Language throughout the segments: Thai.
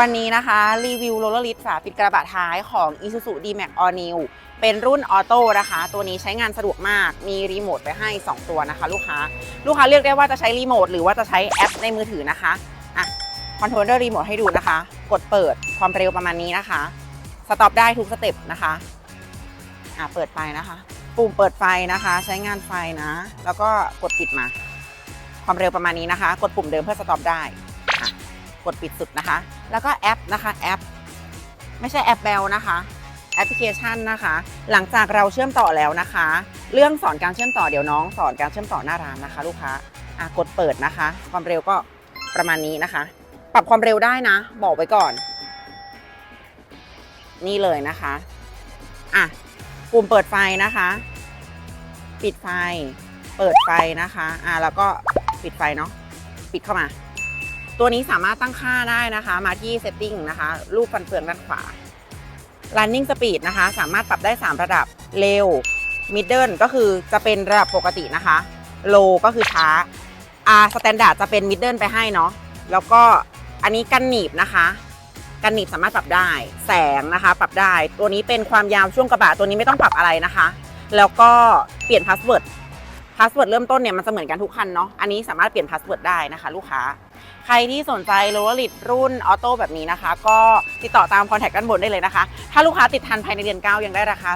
วันนี้นะคะรีวิวโรลเลอร์ลิสฝาปิดกระบะท้ายของ Isuzu D-Max All New เป็นรุ่นออโต้นะคะ ตัวนี้ใช้งานสะดวกมาก มีรีโมทไปให้ 2 ตัวนะคะ ลูกค้า ลูกค้าเลือกได้ว่าจะใช้รีโมทหรือว่าจะใช้แอปในมือถือนะคะ อะ คอนโทรลเลอร์รีโมทให้ดูนะคะ กดเปิดความเร็วประมาณนี้นะคะ สต็อปได้ทุกสเต็ปนะคะ อะ เปิดไฟนะคะ ปุ่มเปิดไฟนะคะ ใช้งานไฟนะ แล้วก็กดปิดมา ความเร็วประมาณนี้นะคะ กดปุ่มเดิมเพื่อสต็อปได้ กดปิดสุดนะคะ แล้วก็แอปนะคะแอป ไม่ใช่แอปเบลนะคะแอปพลิเคชันนะคะ หลังจากเราเชื่อมต่อแล้วนะคะ เรื่องสอนการเชื่อมต่อเดี๋ยวน้องสอนการเชื่อมต่อหน้าร้านนะคะ ลูกค้าอะกดเปิดนะคะ ความเร็วก็ประมาณนี้นะคะ ปรับความเร็วได้นะ บอกไว้ก่อน นี่เลยนะคะอะปุ่มเปิดไฟนะคะ ปิดไฟ เปิดไฟนะคะอะแล้วก็ปิดไฟเนาะปิดเข้ามา ตัวนี้สามารถตั้งค่าได้นะคะ มาที่ setting นะคะ รูปฟันเฟืองด้านขวา running speed นะคะ สามารถปรับได้ 3 ระดับเร็ว middle ก็คือจะเป็นระดับปกตินะคะ low ก็คือช้า R standard จะเป็น middle ไปให้เนาะแล้วก็อันนี้กันหนีบนะคะกันหนีบสามารถปรับได้ แสงนะคะ ปรับได้ ตัวนี้เป็นความยาวช่วงกระบะตัวนี้ไม่ต้องปรับอะไรนะคะ แล้วก็เปลี่ยนพาสเวิร์ด พาสเวิร์ดเริ่มต้นเนี่ยมันจะเหมือนกันทุกคันเนาะ อันนี้สามารถเปลี่ยนพาสเวิร์ดได้นะคะ ลูกค้า ใครที่สนใจโรลลิตรุ่นออโต้แบบนี้นะคะ ก็ติดต่อตามคอนแทคด้านบนได้เลยนะคะ ถ้าลูกค้าติดทันภายในเดือน9 ยังได้ราคา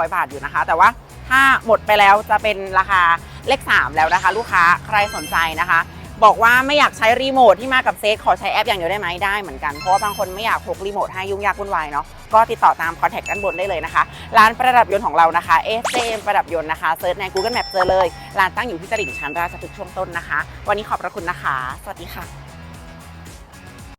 29,900 บาทอยู่นะคะ แต่ว่าถ้าหมดไปแล้วจะเป็นราคาเลข 3 แล้วนะคะ ลูกค้าใครสนใจนะคะ บอกว่าไม่อยากใช้รีโมทที่มากับเซตขอใช้แอปอย่างเดียวได้ไหมได้เหมือนกัน เพราะว่าบางคนไม่อยากพกรีโมทให้ยุ่งยากวุ่นวายเนาะก็ติดต่อตามคอนแทคด้านบนได้เลยนะคะ ร้านประดับยนต์ของเรานะคะ SJM ประดับยนต์นะคะเซิร์ชใน Google Map เจอเลย ร้านตั้งอยู่ที่ตลิ่งชันราชพฤกษ์ช่วงต้นนะคะ วันนี้ขอบพระคุณนะคะ สวัสดีค่ะ